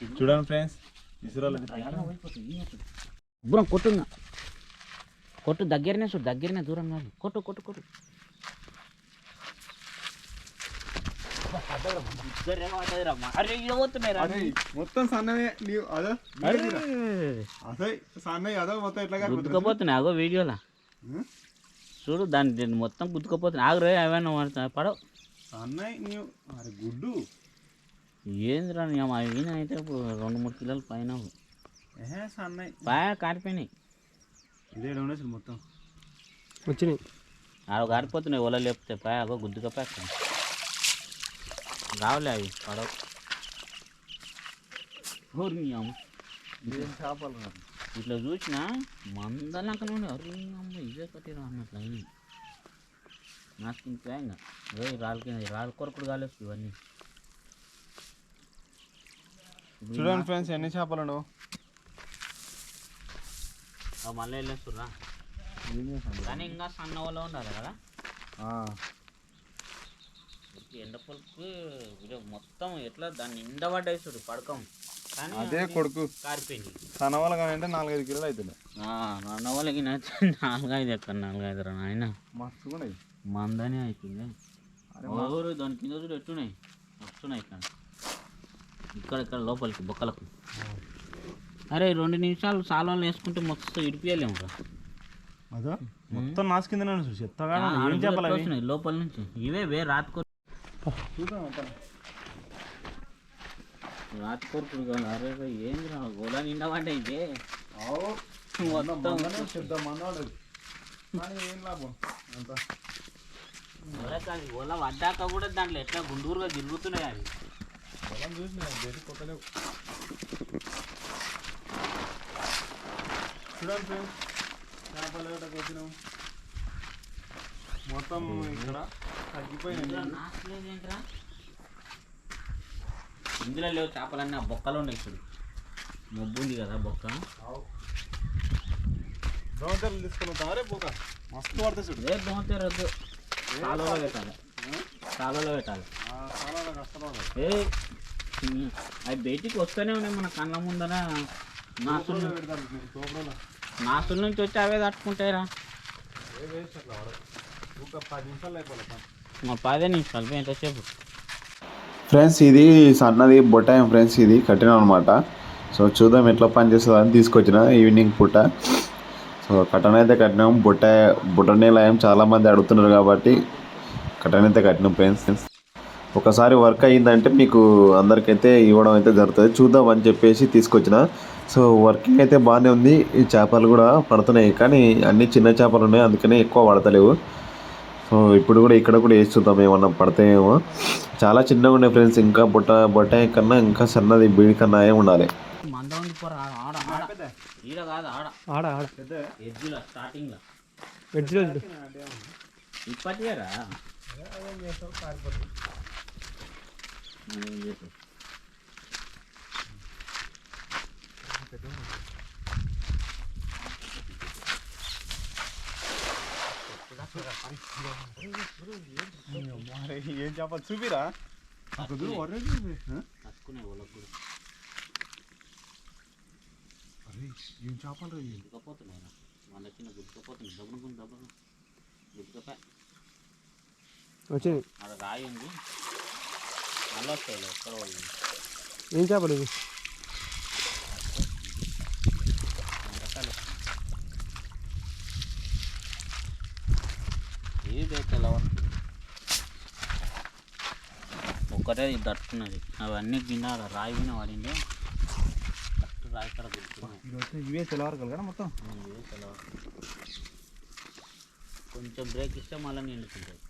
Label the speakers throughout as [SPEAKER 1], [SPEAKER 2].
[SPEAKER 1] చూడండి ఫ్రెండ్స్ ఇసురాలు.
[SPEAKER 2] దూరం కొట్టు. కొట్టు దగ్గరనే చూడు దగ్గరనే దూరం కాదు. కొట్టు కొట్టు కొట్టు.
[SPEAKER 1] మొత్తం సన్నమే. నీవు అదో
[SPEAKER 2] అరే.
[SPEAKER 1] అదే సన్నవి అదో మొత్తం ఎట్లా కలుపుతుంది
[SPEAKER 2] గుద్దుకపోతున్నాయి అగో వీడియోలా? చూడు దాన్ని మొత్తం గుద్దుకపోతున్నాయి ఆగురే ఏమైనా పడవు.
[SPEAKER 1] సన్నయి నీవు అరే గుడ్డు.
[SPEAKER 2] ఏందిరా అమ్మ? ఈయన అయితే ఇప్పుడు రెండు మూడు కిలోలు పైన. బాగా కారిపోయినాయి.
[SPEAKER 1] మొత్తం.
[SPEAKER 3] వచ్చినాయి.
[SPEAKER 2] ఆడ కారిపోతున్నాయి. ఒల లేపితే పాయ అగో గుద్దుకపోయి రావులే అవి పడవు.
[SPEAKER 1] చేపలు.
[SPEAKER 2] ఇట్లా చూసిన మందలాక నుండి అరే అమ్మ ఇదే కట్టిరా అన్నట్లు అయింది. నాకు ఇంకా రాళ్ళ కింద రాళ్ళ కొరకుడు కాలేదు ఇవన్నీ.
[SPEAKER 1] చూడండి ఫ్రెండ్స్ ఎన్ని చేపలు ఉండవు.
[SPEAKER 2] ఆ మళ్ళీ వెళ్ళేస్తుర్రా. కానీ ఇంకా సన్న వల్ల ఉండాలి కదా. ఎండ పొలుపు ఇది మొత్తం ఎట్లా దాన్ని నిండా పడ్డాయి చూడు పడకం. కానీ
[SPEAKER 1] అదే కొడుకు.
[SPEAKER 2] కారిపోయింది.
[SPEAKER 1] సన్నవాళ్ళు కానీ అంటే నాలుగైదు కిలోలు అవుతుంది
[SPEAKER 2] నన్న వాళ్ళకి నచ్చి నాలుగైదు ఎక్కడ నాలుగైదు రా నాయన.
[SPEAKER 1] మస్తు ఉన్నాయి.
[SPEAKER 2] మందనే అవుతుంది
[SPEAKER 1] అరే
[SPEAKER 2] ఎవరు దాని కింద చూడు ఎట్టున్నాయి. వస్తున్నాయి ఇక్కడ ఇక్కడ ఇక్కడ లోపలికి బొక్కలకు. అరే రెండు నిమిషాలు సాల్వాలు వేసుకుంటే మొత్తం ఇడిపియలేము రా.
[SPEAKER 1] అదో? మొత్తం నాసు కింద చూసి ఎత్తగా ఏం
[SPEAKER 2] లోపల నుంచి. ఇవే వే రాత్కో. రాత్కోరుకుడు కాదు అరే ఏంది రా గోళ నిండా పడ్డాయి ఇదే గోళ పడ్డాక కూడా దాంట్లో ఎట్లా గుండూరుగా తిరుగుతున్నాయి అవి.
[SPEAKER 1] పొలం చూసి నేను బయటికి కొట్టలేవు చూడండి ఫ్రెండ్స్ చేపల వేటకు వచ్చినాం మొత్తం ఇక్కడ తగ్గిపోయినాయి
[SPEAKER 2] ఇందులో లేవు చేపలన్నీ ఆ బొక్కలు ఉన్నాయి చూడు. మబ్బు ఉంది కదా బొక్క.
[SPEAKER 1] దోమతెరలు తీసుకుని వద్దాం అరే పోక మస్తు పడుతుంది చూడు.
[SPEAKER 2] రేపు దోమతేరు వద్దు కాలువలో పెట్టాలి. కాలువలో పెట్టాలి.
[SPEAKER 1] ఆ, చాలా కష్టపడాలి
[SPEAKER 2] ఏ అవి బయటికి వస్తూనే ఉన్నాయి మన కళ్ళ ముందర. నాసులు నాసుల నుంచి వచ్చి అవే తట్టుకుంటాయిరా
[SPEAKER 1] పది నిమిషాలు అయిపోలే పని
[SPEAKER 2] మా పదే నిమిషాలు ఎంతసేపు?
[SPEAKER 4] ఫ్రెండ్స్ ఇది సన్నది బొటాయం ఫ్రెండ్స్ ఇది కట్టినాం అనమాట సో చూద్దాం ఎట్లా పనిచేస్తుందో అని తీసుకొచ్చిన ఈవినింగ్ పూట. సో కట్టన అయితే కట్టినాం. బుట్ట బుట్టనేలాయం చాలామంది అడుగుతున్నారు కాబట్టి కట్టన అయితే కట్టినాం ఫ్రెండ్స్. ఒకసారి వర్క్ అయ్యిందంటే మీకు అందరికైతే ఇవ్వడం అయితే జరుగుతుంది. చూద్దాం అని చెప్పేసి తీసుకొచ్చిన. సో వర్కింగ్ అయితే బాగానే ఉంది. ఈ చేపలు కూడా పడుతున్నాయి. కానీ అన్ని చిన్న చేపలు ఉన్నాయి. అందుకనే ఎక్కువ పడతలేవు సో ఇప్పుడు కూడా ఇక్కడ కూడా వేసి చూద్దాం ఏమన్నా పడతాయేమో. చాలా చిన్నగా ఉన్నాయి ఫ్రెండ్స్. ఇంకా బుట్ట బొట్టాయి కన్నా ఇంకా సన్నది బీడి కన్నా ఏ ఉండాలి.
[SPEAKER 2] మంద
[SPEAKER 1] ఏం చేస్తావు చేపలు చూపిరా అక్కడ
[SPEAKER 2] వాళ్ళకు కూడా
[SPEAKER 1] అరే, ఏం చేపలు రా
[SPEAKER 2] వాళ్ళ చిన్న గుర్తుకపోతుంది దబ్బును గుండు దబ్బును
[SPEAKER 3] వచ్చింది
[SPEAKER 2] ఉంది మళ్ళీ వస్తాయి ఎక్కడ వాళ్ళు
[SPEAKER 3] ఏం చేపలు ఇవి?
[SPEAKER 2] ఒక్కటే ఇది తట్టుకున్నది అవన్నీ ఆడ రాయి వాడింది కరెక్ట్ రాయి కడ
[SPEAKER 1] ఇవే తెల్లవారు కదా మొత్తం?
[SPEAKER 2] ఇదే తెలవ కొంచెం బ్రేక్ ఇస్తే మళ్ళీ నిండుకుంటాయి
[SPEAKER 1] అరే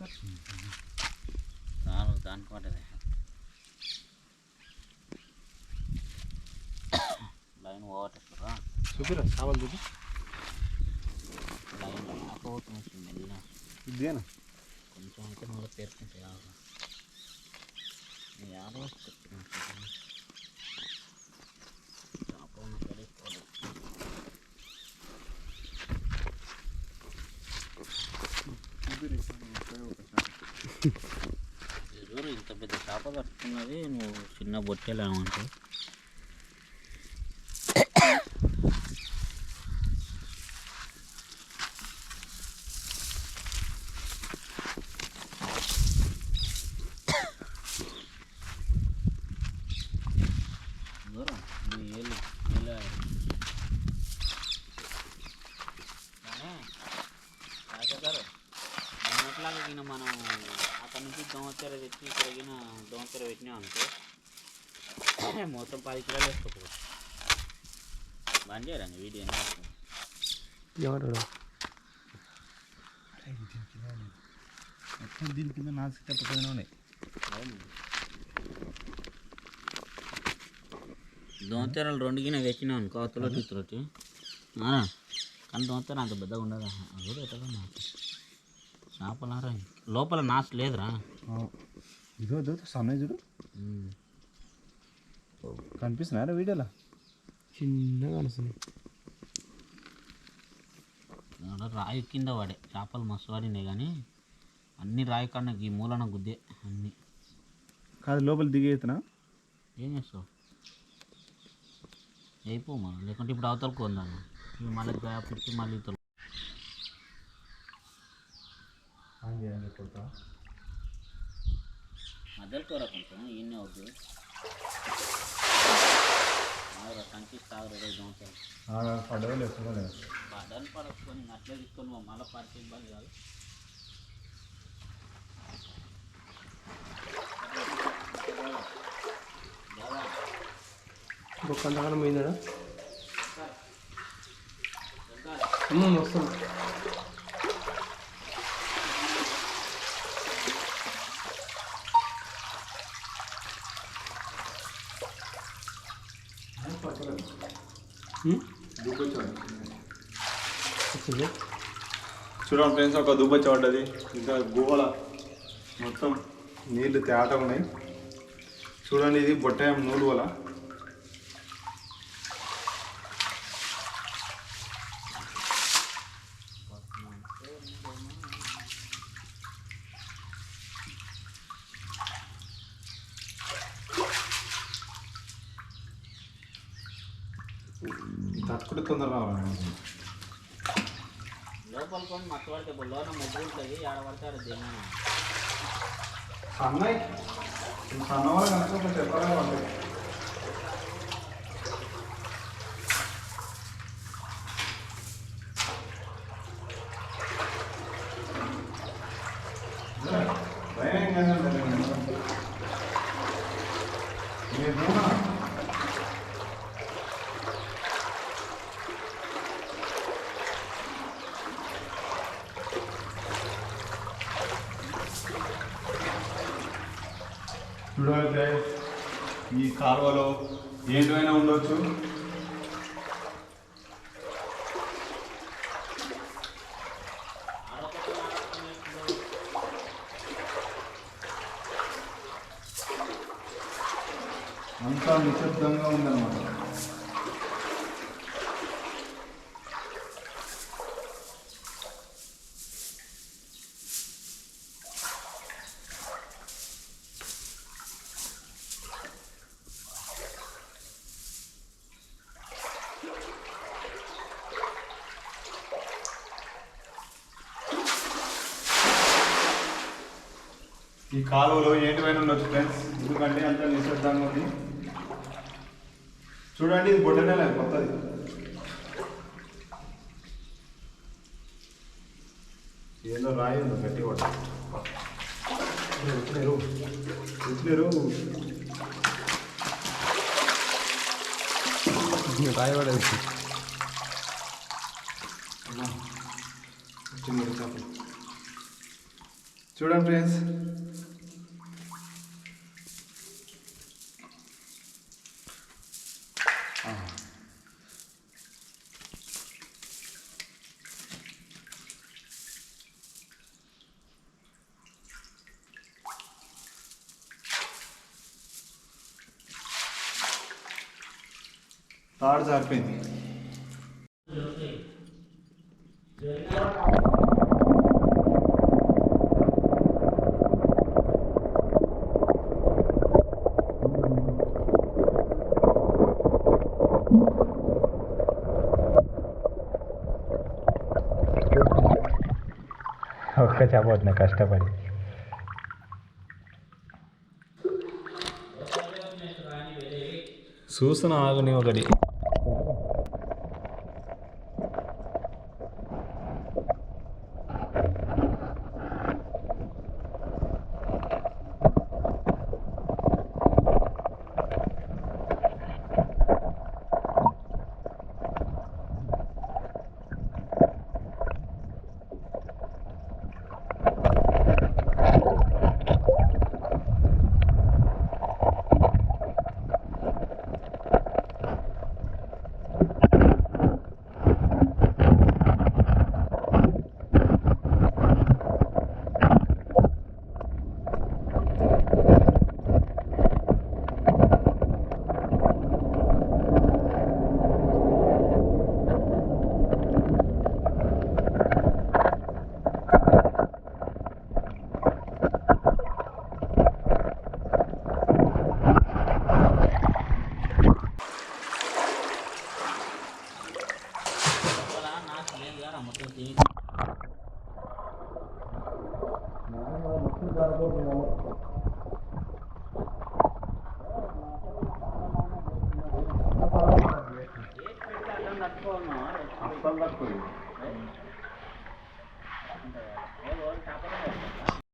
[SPEAKER 3] వచ్చింది
[SPEAKER 2] చాలా దానికి పడ్డది లైన్ పోవట్లేదురా
[SPEAKER 1] చూపిరా చావలు చూపి
[SPEAKER 2] లైన్ రాకపోతుంది మెల్ల
[SPEAKER 1] ఇదేనా
[SPEAKER 2] కొంచెం అయితే మళ్ళీ పేర్కొంటే యాభై వస్తుంది చేప ఉన్న సరే పోలేదు. ఎదురు ఇంత పెద్ద చేప పట్టుకున్నది నువ్వు చిన్న బొట్టెలేమంటే దూరం దోమతెర తెచ్చి ఇక్కడ గిన దోమతెర పెట్టినాం అనుకో. మొత్తం పది కిలోలు వేసుకోకూడదు బంద్ చేయరండి వీడియో
[SPEAKER 3] ఎవరు?
[SPEAKER 1] మొత్తం దీని కింద నాసి తప్పకుండా ఉన్నాయి.
[SPEAKER 2] దోమతెరలు రెండు గిన వేసినాం అనుకో అవతల ఇతరటి కానీ దోమతెర అంత పెద్దగా ఉండదు? అది కూడా ఎట్లా నాకు చేపలారా లోపల నాసు లేదురా.
[SPEAKER 1] ఇదో ఇదో సన్న చూడు. కనిపిస్తున్నారా వీడియోలో?
[SPEAKER 3] చిన్నగా
[SPEAKER 2] ఆడ రాయి కింద పడే చేపలు మస్తు పడినాయి కానీ అన్ని రాయి కన్నా ఈ మూలన గుద్దే అన్ని.
[SPEAKER 1] కాదు లోపల దిగేతున్నా
[SPEAKER 2] ఏం చేస్తావు? అయిపో మనం లేకుంటే ఇప్పుడు అవతలకు ఇవి మళ్ళీ ఇచ్చి మళ్ళీ మధ్యలో కూర కొంచెం ఈయనే వద్దు. ఆగురా కంకిస్తా ఆగురా రేపు దోమతారు
[SPEAKER 1] పడవ లేకపోలేదు
[SPEAKER 2] పడని పడకపోయి అట్లే తీసుకొని మళ్ళీ పడితే ఇబ్బంది కాదు.
[SPEAKER 3] పోయిందా? అమ్మ వస్తుంది వచ్చింది
[SPEAKER 1] చూడండి ఫ్రెండ్స్ ఒక దుబ్బచ్చ పడ్డది ఇంకా గుహల మొత్తం నీళ్ళు తేట ఉన్నాయి. చూడండి ఇది బొట్టాయం నూలు వల. తక్కువ తొందరగా రావాలి.
[SPEAKER 2] లోపల కొని మట్టి పడితే ఇప్పుడు లోన ముగ్గు ఉంటుంది ఆడ పడితే ఆడ దిగినా
[SPEAKER 1] సన్నవాళ్ళు కనుక చెప్పాలి వాళ్ళు చూడాలి guys, ఈ కాలువలో ఏంటైనా ఉండొచ్చు? అంతా నిశ్శబ్దంగా ఉందన్నమాట. ఈ కాలువలో ఏంటివైనా ఉండొచ్చు ఫ్రెండ్స్ ఎందుకంటే అంత నిశ్శబ్దంగా ఉంది. చూడండి ఇది బొడ్డనే కొత్తది. ఏదో రాయి ఉందో గట్టి కొట్ట వచ్చినారు వచ్చినారు
[SPEAKER 3] రాయబడేది
[SPEAKER 1] వచ్చింది చూడండి ఫ్రెండ్స్ తాడు జారిపోయింది
[SPEAKER 5] ఒక్క చేప పట్టిన కష్టపడి
[SPEAKER 1] చూస్తున్నా ఆగుని ఒకటి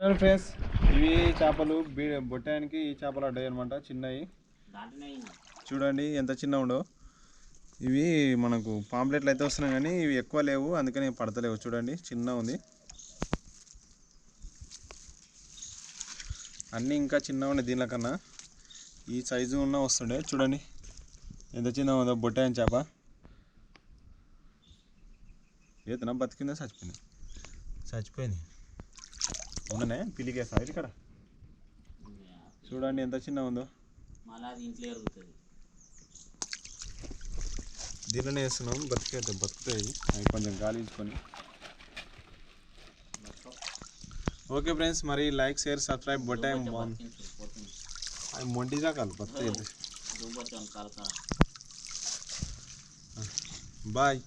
[SPEAKER 1] ఫ్రెండ్స్ ఇవి చేపలు బొట్టానికి ఈ చేపలు అడ్డాయి అనమాట చిన్నవి చూడండి ఎంత చిన్న ఉండవు ఇవి మనకు పాంప్లెట్లు అయితే వస్తున్నాయి కానీ ఇవి ఎక్కువ లేవు అందుకని పడతలేవు. చూడండి చిన్న ఉంది. అన్నీ ఇంకా చిన్న ఉన్నాయి దీనికన్నా ఈ సైజు ఉన్న వస్తుండే చూడండి. ఎంత చిన్న ఉందో బొట్టాయని చేప. ఏతనా బతికిందా చచ్చిపోయింది? చచ్చిపోయింది. ఉన్ననే పిలికేసా ఇది ఇక్కడ. చూడండి ఎంత చిన్న ఉందో. దీనిలోనే వేస్తున్నాం బతికే బతుకుతాయి. అవి కొంచెం గాలి ఇచ్చుకొని ఓకే ఫ్రెండ్స్ మరి లైక్ షేర్ సబ్స్క్రైబ్ బొట్టాయి బాగుంది
[SPEAKER 2] పోతుంది
[SPEAKER 1] అవి మొండి జాకాలు బతుకుతాయి
[SPEAKER 2] దుబ్బొచ్చాను కాలు కాడ
[SPEAKER 1] బాయ్